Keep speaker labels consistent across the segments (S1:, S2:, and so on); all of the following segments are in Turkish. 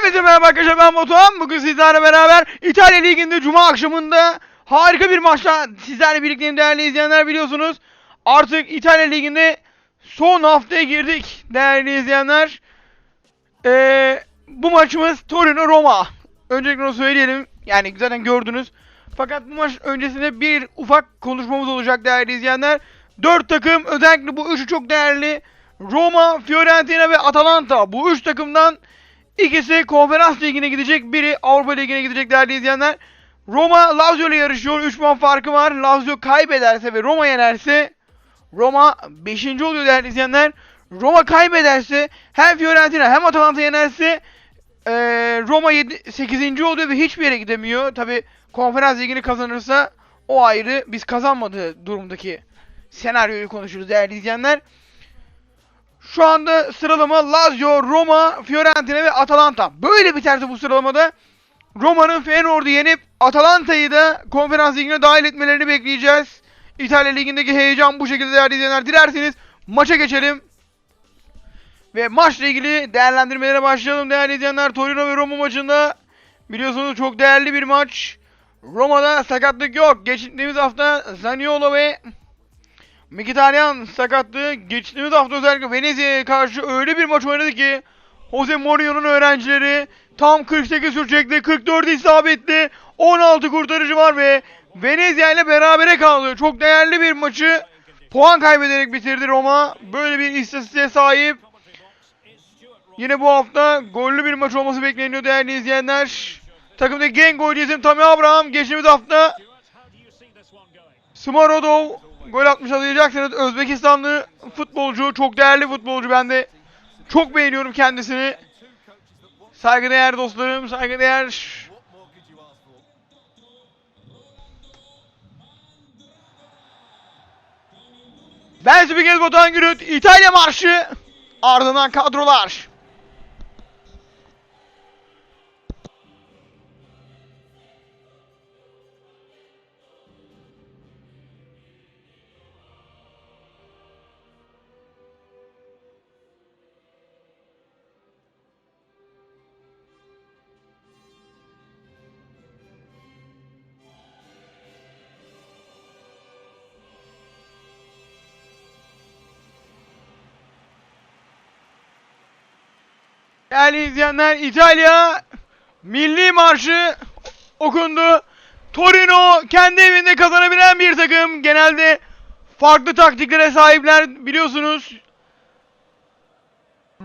S1: Hepinize merhaba arkadaşlar ben Batuhan. Bugün sizlerle beraber İtalya Ligi'nde Cuma akşamında harika bir maçla sizlerle birlikteyim değerli izleyenler biliyorsunuz. Artık İtalya Ligi'nde son haftaya girdik değerli izleyenler. Ee, bu maçımız Torino-Roma. Öncelikle onu söyleyelim. Yani zaten gördünüz. Fakat bu maç öncesinde bir ufak konuşmamız olacak değerli izleyenler. Dört takım özellikle bu üçü çok değerli. Roma, Fiorentina ve Atalanta. Bu üç takımdan İkisi konferans ligine gidecek, biri Avrupa ligine gidecek değerli izleyenler. Roma Lazio ile yarışıyor. 3 puan farkı var. Lazio kaybederse ve Roma yenerse Roma 5. oluyor değerli izleyenler. Roma kaybederse hem Fiorentina hem Atalanta yenerse eee, Roma 7, 8. oluyor ve hiçbir yere gidemiyor. Tabi konferans ligini kazanırsa o ayrı. Biz kazanmadığı durumdaki senaryoyu konuşuruz değerli izleyenler. Şu anda sıralama Lazio, Roma, Fiorentina ve Atalanta. Böyle biterse bu sıralamada Roma'nın Feyenoord'u yenip Atalanta'yı da konferans ligine dahil etmelerini bekleyeceğiz. İtalya ligindeki heyecan bu şekilde değerli izleyenler. Dilerseniz maça geçelim. Ve maçla ilgili değerlendirmelere başlayalım değerli izleyenler. Torino ve Roma maçında biliyorsunuz çok değerli bir maç. Roma'da sakatlık yok. Geçtiğimiz hafta Zaniolo ve Mkhitaryan sakatlığı geçtiğimiz hafta özellikle Venezia'ya karşı öyle bir maç oynadı ki Jose Mourinho'nun öğrencileri tam 48 sürecekti. 44 isabetli 16 kurtarıcı var ve Venezia ile berabere kaldı. Çok değerli bir maçı puan kaybederek bitirdi Roma. Böyle bir istatistiğe sahip. Yine bu hafta gollü bir maç olması bekleniyor değerli izleyenler. Takımda genç golcü isim Tammy Abraham geçtiğimiz hafta Smarodov gol atmış hatırlayacaksınız. Özbekistanlı futbolcu, çok değerli futbolcu. Ben de çok beğeniyorum kendisini. Saygıdeğer dostlarım, saygıdeğer... Ben Spikez Batuhan Gürüt, İtalya Marşı, ardından kadrolar. Değerli izleyenler İtalya Milli Marşı okundu. Torino kendi evinde kazanabilen bir takım. Genelde farklı taktiklere sahipler biliyorsunuz.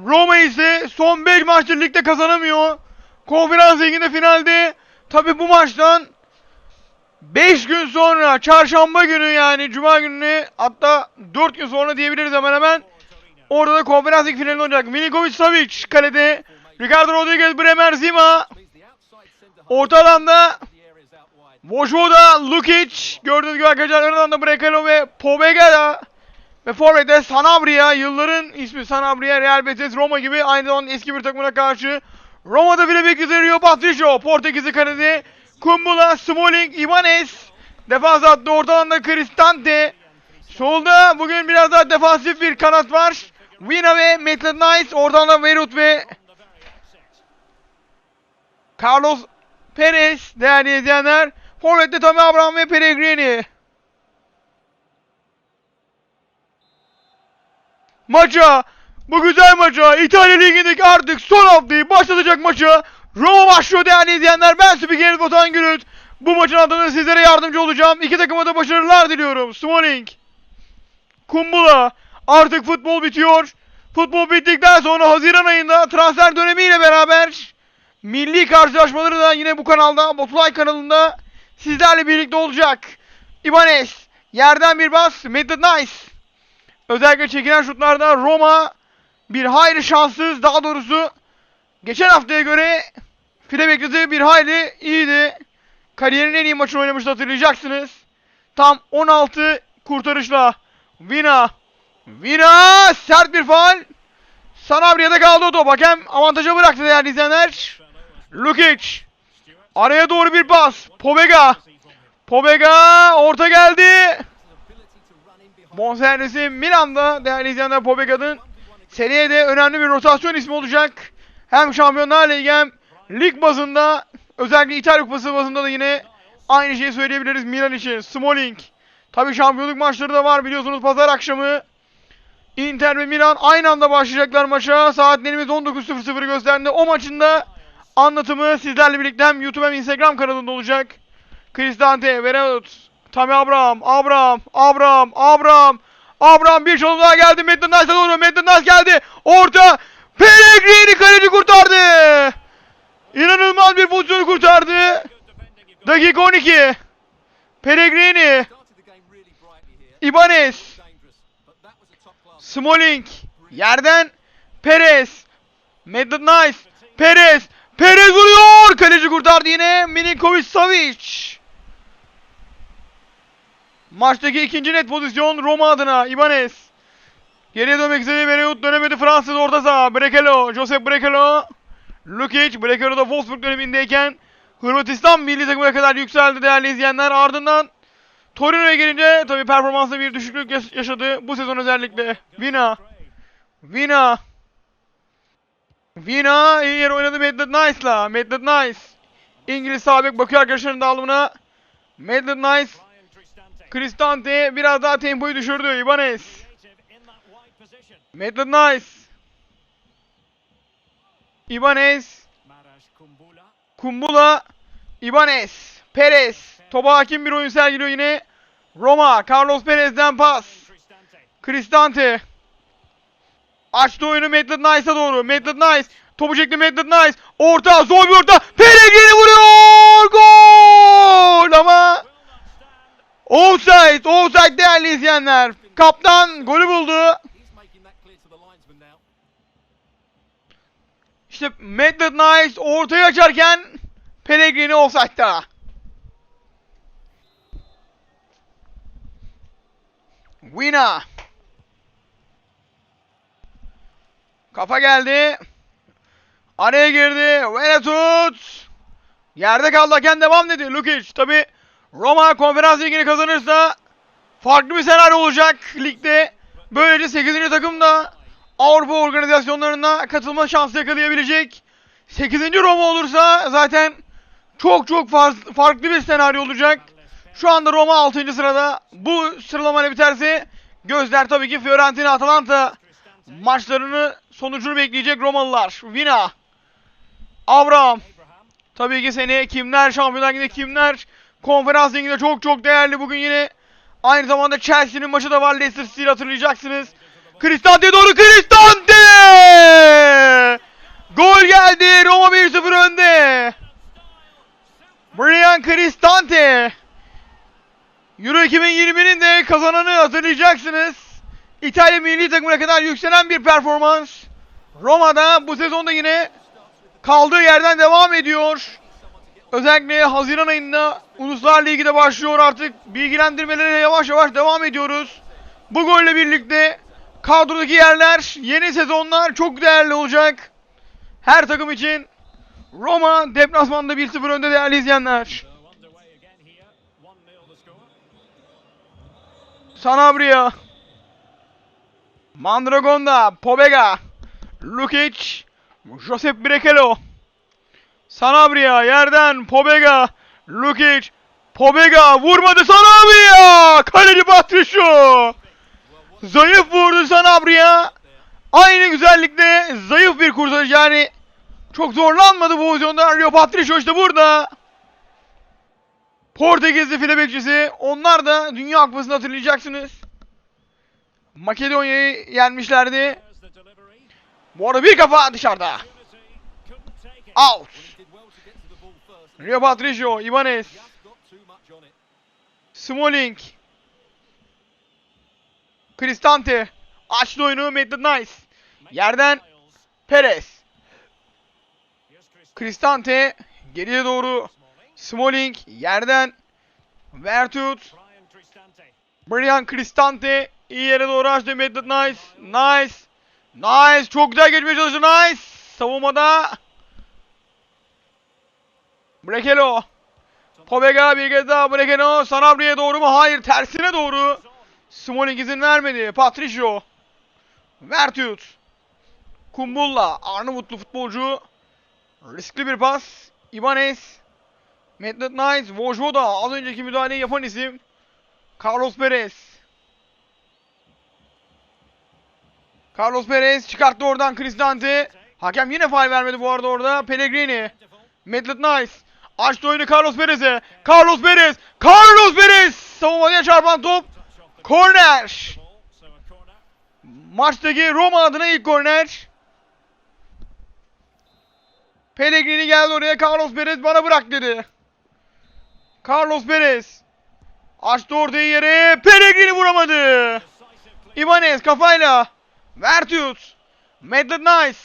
S1: Roma ise son 5 maçtır ligde kazanamıyor. Konferans liginde finalde tabi bu maçtan 5 gün sonra çarşamba günü yani cuma gününe hatta 4 gün sonra diyebiliriz hemen hemen Orada da konferans lig finalinde oynayacak. Milinkovic Savic kalede. Ricardo Rodriguez, Bremer, Zima. Orta alanda Vojoda, Lukic. Gördüğünüz gibi arkadaşlar ön alanda Brekalo ve Pobega ve Forvet'te Sanabria. Yılların ismi Sanabria. Real Betis, Roma gibi aynı zamanda eski bir takımına karşı. Roma'da bile bekliyor Rio Patricio. Portekizli kalede. Kumbula, Smalling, Ibanez. Defans attı. Orta alanda Cristante. Solda bugün biraz daha defansif bir kanat var. Vina ve Maitland Nice. Oradan da Beirut ve Carlos Perez değerli izleyenler. Forvet'te Tammy Abraham ve Pellegrini. Maça, bu güzel maça, İtalya Ligi'ndeki artık son haftayı başlatacak maça Roma başlıyor değerli izleyenler. Ben Spikeriz Botan Gürüt. Bu maçın adına sizlere yardımcı olacağım. İki takıma da başarılar diliyorum. Smalling. Kumbula. Artık futbol bitiyor. Futbol bittikten sonra Haziran ayında transfer dönemiyle beraber milli karşılaşmaları da yine bu kanalda, Botulay kanalında sizlerle birlikte olacak. Ibanez. Yerden bir bas. Maitland Nice. Özellikle çekilen şutlarda Roma bir hayli şanssız. Daha doğrusu geçen haftaya göre file bekledi bir hayli iyiydi. Kariyerinin en iyi maçını oynamıştı hatırlayacaksınız. Tam 16 kurtarışla Vina. Vina sert bir faal. Sanabria'da kaldı o top. Hakem avantaja bıraktı değerli izleyenler. Lukic. Araya doğru bir pas. Pobega. Pobega orta geldi. Bonservisi Milan'da değerli izleyenler Pobega'nın seneye de önemli bir rotasyon ismi olacak. Hem Şampiyonlar Ligi hem lig bazında özellikle İtalya Kupası bazında da yine aynı şeyi söyleyebiliriz Milan için. Smalling. Tabi şampiyonluk maçları da var biliyorsunuz pazar akşamı. Inter ve Milan aynı anda başlayacaklar maça. Saatlerimiz 19.00 gösterdi. O maçın da anlatımı sizlerle birlikte hem YouTube hem Instagram kanalında olacak. Cristante, Vereut, Tammy Abraham, Abraham, Abraham, Abraham, Abraham bir çalım daha geldi. Maitland Nice'a doğru. Maitland Nice geldi. Orta. Pellegrini kaleci kurtardı. İnanılmaz bir pozisyonu kurtardı. Dakika 12. Pellegrini, Ibanez, Smalling, yerden Perez, Maitland Nice, Perez, Perez vuruyor. Kaleci kurtardı yine. Milinkovic Savic. Maçtaki ikinci net pozisyon Roma adına Ibanez. Geriye dönmek istedi Bereut dönemedi Fransız orta saha. Brekelo, Josep Brekelo. Lukic, Brekelo da Wolfsburg dönemindeyken Hırvatistan milli takımına kadar yükseldi değerli izleyenler. Ardından Torino'ya gelince tabi performansında bir düşüklük yaş- yaşadı bu sezon özellikle. Vina, Vina. Vina iyi yer oynadı Maitland Nice'la. Maitland Nice. İngiliz sabek bakıyor arkadaşlarının dağılımına. Maitland Nice Cristante biraz daha tempoyu düşürdü. Ibanez. Maitland Nice. Ibanez. Kumbula. Ibanez. Perez. Topa hakim bir oyun sergiliyor yine. Roma. Carlos Perez'den pas. Cristante. Açtı oyunu Maitland Nice'a doğru. Maitland Nice. Topu çekti Maitland Nice. Orta. Zor bir orta. Pellegrini vuruyor. Gol. Ama Offside, offside değerli izleyenler. Kaptan golü buldu. İşte Maitland Nice ortaya açarken Pellegrini offside'da. Wina. Kafa geldi. Araya girdi. Venetut. Yerde kaldı hakem devam dedi. Lukic tabi Roma konferans ligini kazanırsa farklı bir senaryo olacak ligde. Böylece 8. takım da Avrupa organizasyonlarına katılma şansı yakalayabilecek. 8. Roma olursa zaten çok çok farklı bir senaryo olacak. Şu anda Roma 6. sırada. Bu sıralamayla biterse gözler tabii ki Fiorentina Atalanta maçlarını sonucunu bekleyecek Romalılar. Vina. Abraham. Tabii ki seni kimler Şampiyonlar Ligi'nde kimler Konferans Ligi'nde çok çok değerli bugün yine. Aynı zamanda Chelsea'nin maçı da var Leicester City'yi hatırlayacaksınız. Cristante doğru Cristante! Gol geldi. Roma 1-0 önde. Brian Cristante. Euro 2020'nin de kazananı hatırlayacaksınız. İtalya milli takımına kadar yükselen bir performans. Roma'da bu sezonda yine kaldığı yerden devam ediyor. Özellikle Haziran ayında Uluslar Ligi de başlıyor artık. Bilgilendirmelere yavaş yavaş devam ediyoruz. Bu golle birlikte kadrodaki yerler, yeni sezonlar çok değerli olacak. Her takım için Roma deplasmanda 1-0 önde değerli izleyenler. Sanabria. Mandragonda, Pobega, Lukic, Josep Brekelo. Sanabria yerden Pobega, Lukic, Pobega vurmadı Sanabria! Kaleci Patricio! Zayıf vurdu Sanabria. Aynı güzellikle zayıf bir kurtarıcı yani çok zorlanmadı bu pozisyonda. Rio Patricio işte burada. Portekizli file bekçisi. Onlar da Dünya Kupası'nı hatırlayacaksınız. Makedonya'yı yenmişlerdi. Bu arada bir kafa dışarıda. Out. Rio Patricio, Ibanez, Smalling, Cristante, açtı oyunu Maitland Nice. Yerden Perez, Cristante, geriye doğru Smalling, yerden Vertut, Brian Cristante, iyi yere doğru açtı Maitland Nice, Nice, Nice, çok güzel geçmeye çalıştı Nice, savunmada Brekelo. Pobega bir kez daha Brekelo. Sanabri'ye doğru mu? Hayır tersine doğru. Smalling izin vermedi. Patricio. Vertut. Kumbulla. Arnavutlu futbolcu. Riskli bir pas. Ibanez. Maitland Nice. Vojvoda. Az önceki müdahaleyi yapan isim. Carlos Perez. Carlos Perez çıkarttı oradan Cristante. Hakem yine faul vermedi bu arada orada. Pellegrini. Maitland Nice. Açtı oyunu Carlos Perez'e. Carlos Perez. Carlos Perez. Savunmaya çarpan top. Korner. Maçtaki Roma adına ilk korner. Pellegrini geldi oraya. Carlos Perez bana bırak dedi. Carlos Perez. Açtı ortayı yere. Pellegrini vuramadı. Ibanez kafayla. Vertius. Maitland Nice.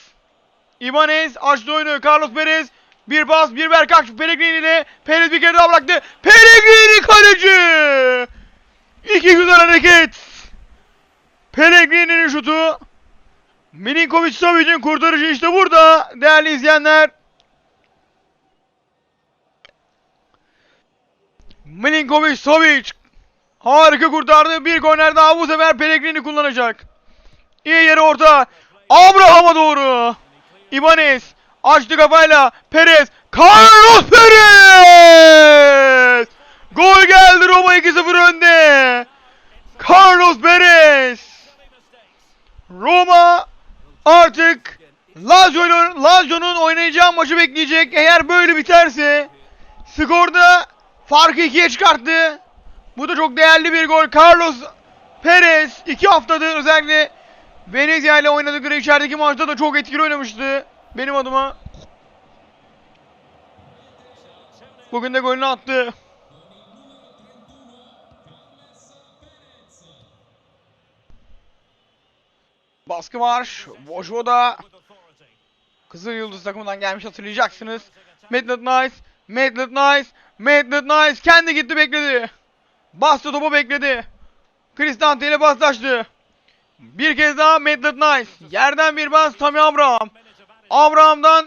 S1: Ibanez açtı oyunu. Carlos Perez. Bir pas, bir ver kaç. Pellegrini ile. Perez bir kere daha bıraktı. Pellegrini kaleci. İki güzel hareket. Pellegrini'nin şutu. Milinkovic Savic'in kurtarışı işte burada değerli izleyenler. Milinkovic Savic harika kurtardı. Bir korner daha bu sefer Pellegrini kullanacak. İyi yere orta. Abraham'a doğru. Ibanez açtı kafayla. Perez. Carlos Perez! Gol geldi Roma 2-0 önde. Carlos Perez. Roma artık Lazio'nun Lazio'nun oynayacağı maçı bekleyecek. Eğer böyle biterse skorda farkı ikiye çıkarttı. Bu da çok değerli bir gol. Carlos Perez iki haftadır özellikle Venezia ile oynadıkları içerideki maçta da çok etkili oynamıştı. Benim adıma. Bugün de golünü attı. Baskı var. Vojvoda. Kızıl Yıldız takımından gelmiş hatırlayacaksınız. Maitland Nice. Maitland Nice. Maitland Nice kendi gitti bekledi. Bastı topu bekledi. Cristante ile paslaştı. Bir kez daha Maitland Nice. Yerden bir pas Tammy Abraham. Abraham'dan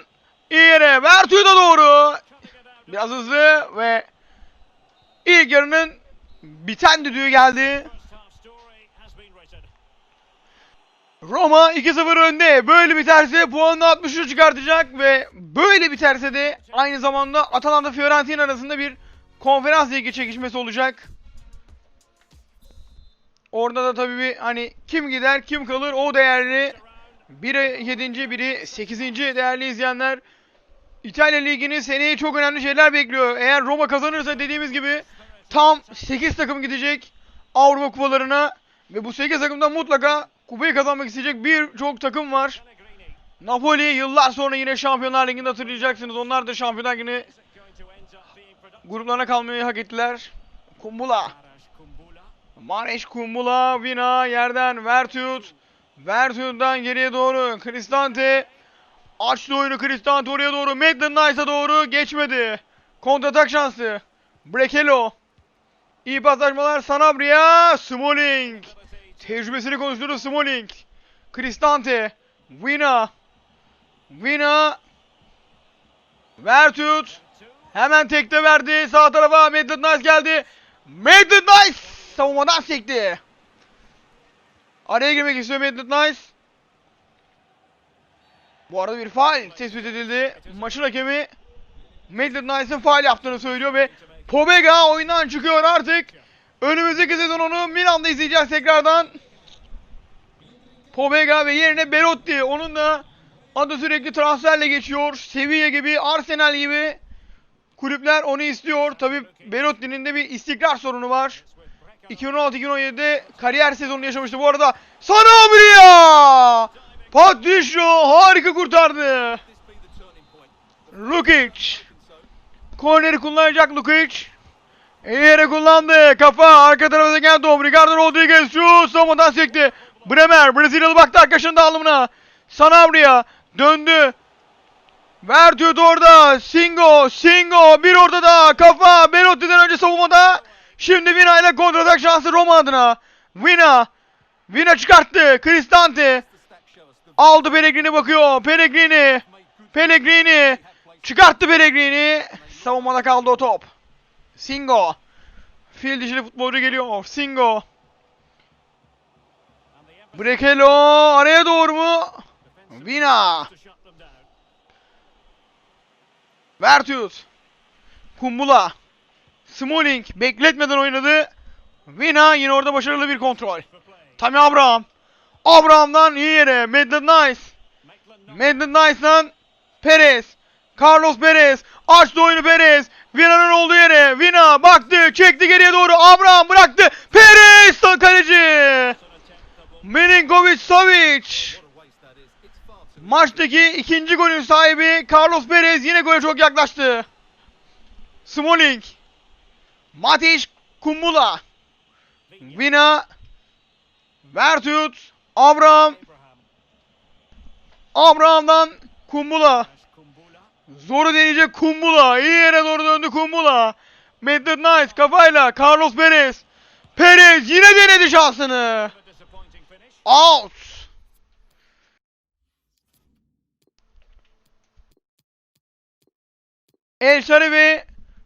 S1: iyi yere. Vertu'ya doğru. Biraz hızlı ve ilk yarının biten düdüğü geldi. Roma 2-0 önde. Böyle biterse puanını 63 çıkartacak ve böyle biterse de aynı zamanda Atalanta Fiorentina arasında bir konferans ligi çekişmesi olacak. Orada da tabii bir hani kim gider kim kalır o değerli. Biri 7. biri 8. değerli izleyenler. İtalya Ligi'nin seneye çok önemli şeyler bekliyor. Eğer Roma kazanırsa dediğimiz gibi tam 8 takım gidecek Avrupa kupalarına ve bu 8 takımdan mutlaka kupayı kazanmak isteyecek birçok takım var. Napoli yıllar sonra yine Şampiyonlar Ligi'nde hatırlayacaksınız. Onlar da Şampiyonlar Ligi'ni gruplarına kalmayı hak ettiler. Kumbula. Mareş Kumbula, Vina yerden Vertut. Vertut'dan geriye doğru Cristante. Açtı oyunu Cristante oraya doğru. Maitland Nice'a doğru geçmedi. Kontratak şansı. Brekelo. İyi paslaşmalar Sanabria. Smalling. Tecrübesini konuşturdu Smalling. Cristante. Vina. Vina. Vertut. Hemen tekte verdi. Sağ tarafa Maitland Nice geldi. Maitland Nice savunmadan sekti. Araya girmek istiyor Maitland Nice. Bu arada bir faal tespit edildi. Maçın hakemi Maitland Nice'ın faal yaptığını söylüyor ve Pobega oyundan çıkıyor artık. Önümüzdeki sezon onu Milan'da izleyeceğiz tekrardan. Pobega ve yerine Belotti. Onun da adı sürekli transferle geçiyor. Sevilla gibi, Arsenal gibi kulüpler onu istiyor. Tabi Belotti'nin de bir istikrar sorunu var. 2016-2017'de kariyer sezonunu yaşamıştı bu arada. Sanabria! Patricio harika kurtardı. Lukic. Korneri kullanacak Lukic. İyi yere kullandı. Kafa arka tarafa gelen top. Ricardo Rodriguez şu savunmadan sekti. Bremer Brezilyalı baktı arkadaşının dağılımına. Sanabria döndü. Verdiyordu orada. Singo, Singo bir orada da kafa Belotti'den önce savunmada. Şimdi Vina ile kontratak şansı Roma adına. Vina. Vina çıkarttı. Cristante. Aldı Pellegrini bakıyor. Pellegrini. Pellegrini. Çıkarttı Pellegrini. Savunmada kaldı o top. Singo. Fil dişili futbolcu geliyor. Singo. Brekelo araya doğru mu? Vina. Vertius. Kumbula. Smalling bekletmeden oynadı. Vina yine orada başarılı bir kontrol. Tammy Abraham. Abraham'dan iyi yere. Maitland Nice. Maitland Nice'dan Perez. Carlos Perez. Açtı oyunu Perez. Vina'nın olduğu yere. Vina baktı. Çekti geriye doğru. Abraham bıraktı. Perez kaleci. Milinkovic Savic. Maçtaki ikinci golün sahibi Carlos Perez yine gole çok yaklaştı. Smalling. Matiş Kumbula. Vina. Vertut. Abraham. Abraham'dan Kumbula. Zoru deneyecek Kumbula. İyi yere doğru döndü Kumbula. Maitland Nice kafayla. Carlos Perez. Perez yine denedi şansını. Out. El Şarifi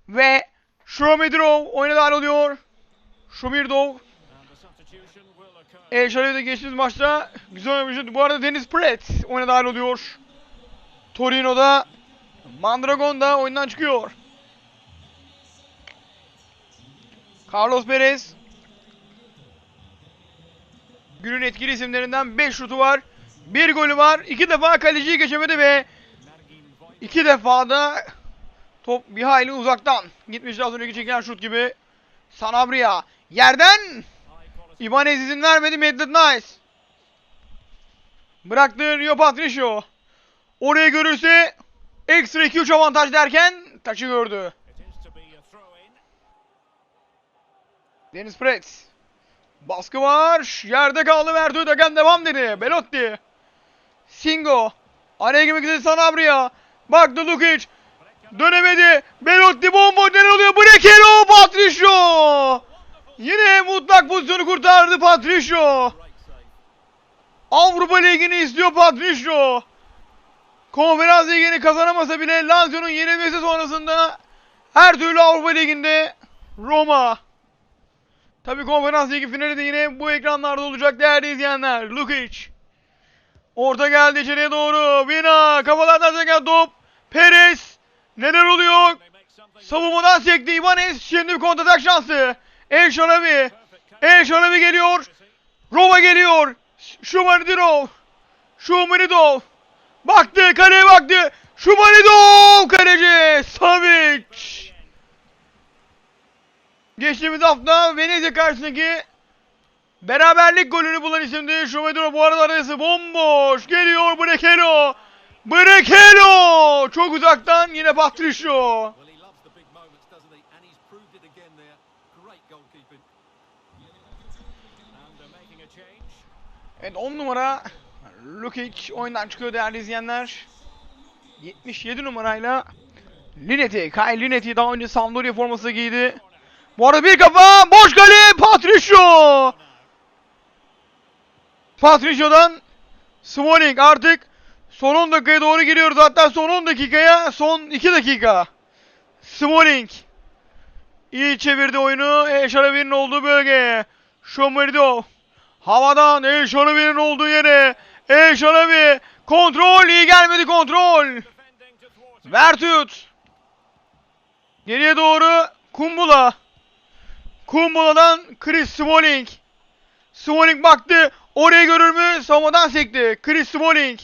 S1: ve Shomirov oyuna dahil oluyor. Shomirov. El Şarifi de geçtiğimiz maçta güzel oynamıştı. Bu arada Deniz Pret oyuna dahil oluyor. Torino'da Mandragon da oyundan çıkıyor. Carlos Perez Günün etkili isimlerinden 5 şutu var. 1 golü var. 2 defa kaleciyi geçemedi ve 2 defa da top bir hayli uzaktan gitmişti az önceki çekilen şut gibi. Sanabria yerden Ibanez izin vermedi Maitland Nice. Bıraktı Rio Patricio. Oraya görürse ekstra 2-3 avantaj derken taçı gördü. Deniz Pretz. Baskı var. Yerde kaldı Vertu Ödegen devam dedi. Belotti. Singo. Araya girmek istedi Sanabria. Baktı Lukic. Dönemedi. Belotti bomba ne oluyor? Brekelo Patricio. Yine mutlak pozisyonu kurtardı Patricio. Avrupa Ligi'ni istiyor Patricio. Konferans Ligi'ni kazanamasa bile Lazio'nun yenilmesi sonrasında her türlü Avrupa Ligi'nde Roma. Tabi konferans ligi finali de yine bu ekranlarda olacak değerli izleyenler. Lukic. Orta geldi içeriye doğru. Vina kafalardan seken top. Perez. Neler oluyor? Savunmadan sekti Ibanez. Şimdi bir kontratak şansı. El Şarabi. El Şarabi geliyor. Roma geliyor. Şumaridov. Şumaridov. Baktı kaleye baktı. Şumaridov kaleci. Savic. Geçtiğimiz hafta Venezia karşısındaki beraberlik golünü bulan isimdi. Şumedro bu arada arası bomboş. Geliyor Brekelo. Brekelo! Çok uzaktan yine Patricio.
S2: Change.
S1: Evet 10 numara Lukic oyundan çıkıyor değerli izleyenler. 77 numarayla Linetti. Kyle Linetti daha önce Sampdoria forması giydi. Bu arada bir kafa boş kale Patricio. Patricio'dan Smalling artık son 10 dakikaya doğru giriyoruz. Hatta son 10 dakikaya son 2 dakika. Smalling iyi çevirdi oyunu. Eşarabi'nin olduğu bölgeye. Şomerdo Havadan El Şarabi'nin olduğu yere. El Şarabi kontrol iyi gelmedi kontrol. Vertut. Geriye doğru Kumbula. Kumbula'dan Chris Smalling. Smalling baktı. Orayı görür mü? Savunmadan sekti. Chris Smalling.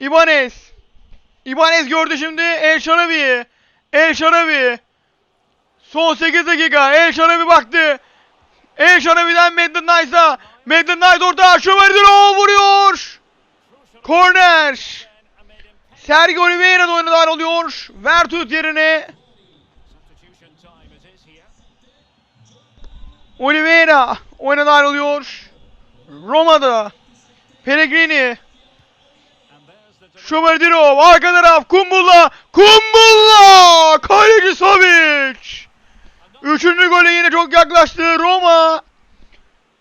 S1: Ibanez. Ibanez gördü şimdi El Şarabi'yi. El Şarabi. Son 8 dakika. El Şarabi baktı. El Şarabi'den Maitland Nice'a. Maitland Nice orta. Şömerdino vuruyor. Korner. Sergio Oliveira da oyuna oluyor. Vertut yerine. Oliveira oyuna dahil oluyor. Roma'da Pellegrini, Şömerdirov, arka taraf Kumbulla, Kumbulla, kaleci Savic. Üçüncü gole yine çok yaklaştı Roma.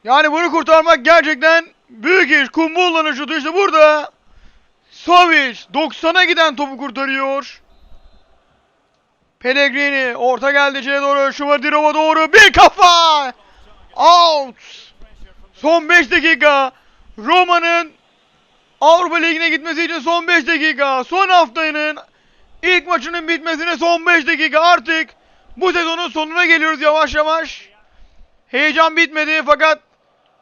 S1: Yani bunu kurtarmak gerçekten büyük iş. Kumbulla'nın şutu işte burada. Savic 90'a giden topu kurtarıyor. Pellegrini orta geldi içeri doğru. Şumardirov'a doğru bir kafa. Out. Son 5 dakika. Roma'nın Avrupa Ligi'ne gitmesi için son 5 dakika. Son haftanın ilk maçının bitmesine son 5 dakika artık bu sezonun sonuna geliyoruz yavaş yavaş. Heyecan bitmedi fakat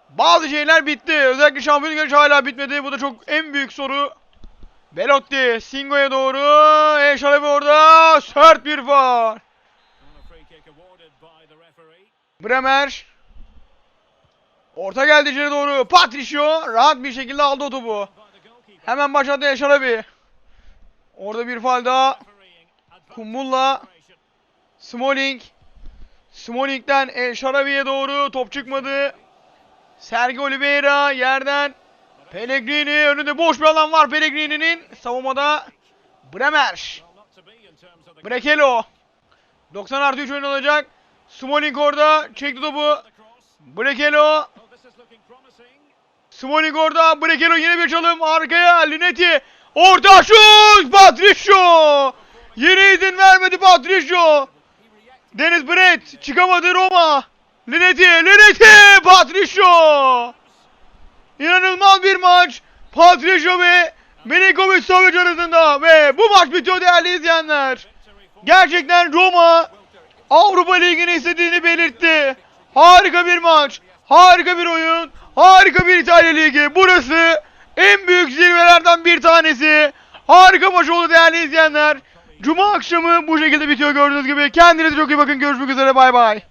S1: bazı şeyler bitti. Özellikle şampiyonluk yarışı hala bitmedi. Bu da çok en büyük soru. Belotti Singo'ya doğru. Eşalebi orada. Sert bir
S2: referee.
S1: Bremer. Orta geldi içeri doğru. Patricio rahat bir şekilde aldı o topu. Hemen başladı Eşarabi. Orada bir faul daha. Kumbulla. Smalling. Smalling'den El Şarabi'ye doğru top çıkmadı. Sergio Oliveira yerden. Pellegrini önünde boş bir alan var Pellegrini'nin. Savunmada Bremer. Brekelo. 90 artı 3 oyun olacak. Smalling orada çekti topu. Brekelo. Smalling orada. Brekelo yine bir çalım. Arkaya Linetti. Orta şut. Patricio. Yine izin vermedi Patricio. Deniz Brett çıkamadı Roma. Linetti. Linetti. Patricio. İnanılmaz bir maç. Patricio ve Milinkovic Savic arasında ve bu maç bitiyor değerli izleyenler. Gerçekten Roma Avrupa Ligi'ni istediğini belirtti. Harika bir maç, harika bir oyun, harika bir İtalya Ligi. Burası en büyük zirvelerden bir tanesi. Harika maç oldu değerli izleyenler. Cuma akşamı bu şekilde bitiyor gördüğünüz gibi. Kendinize çok iyi bakın. Görüşmek üzere. Bay bay.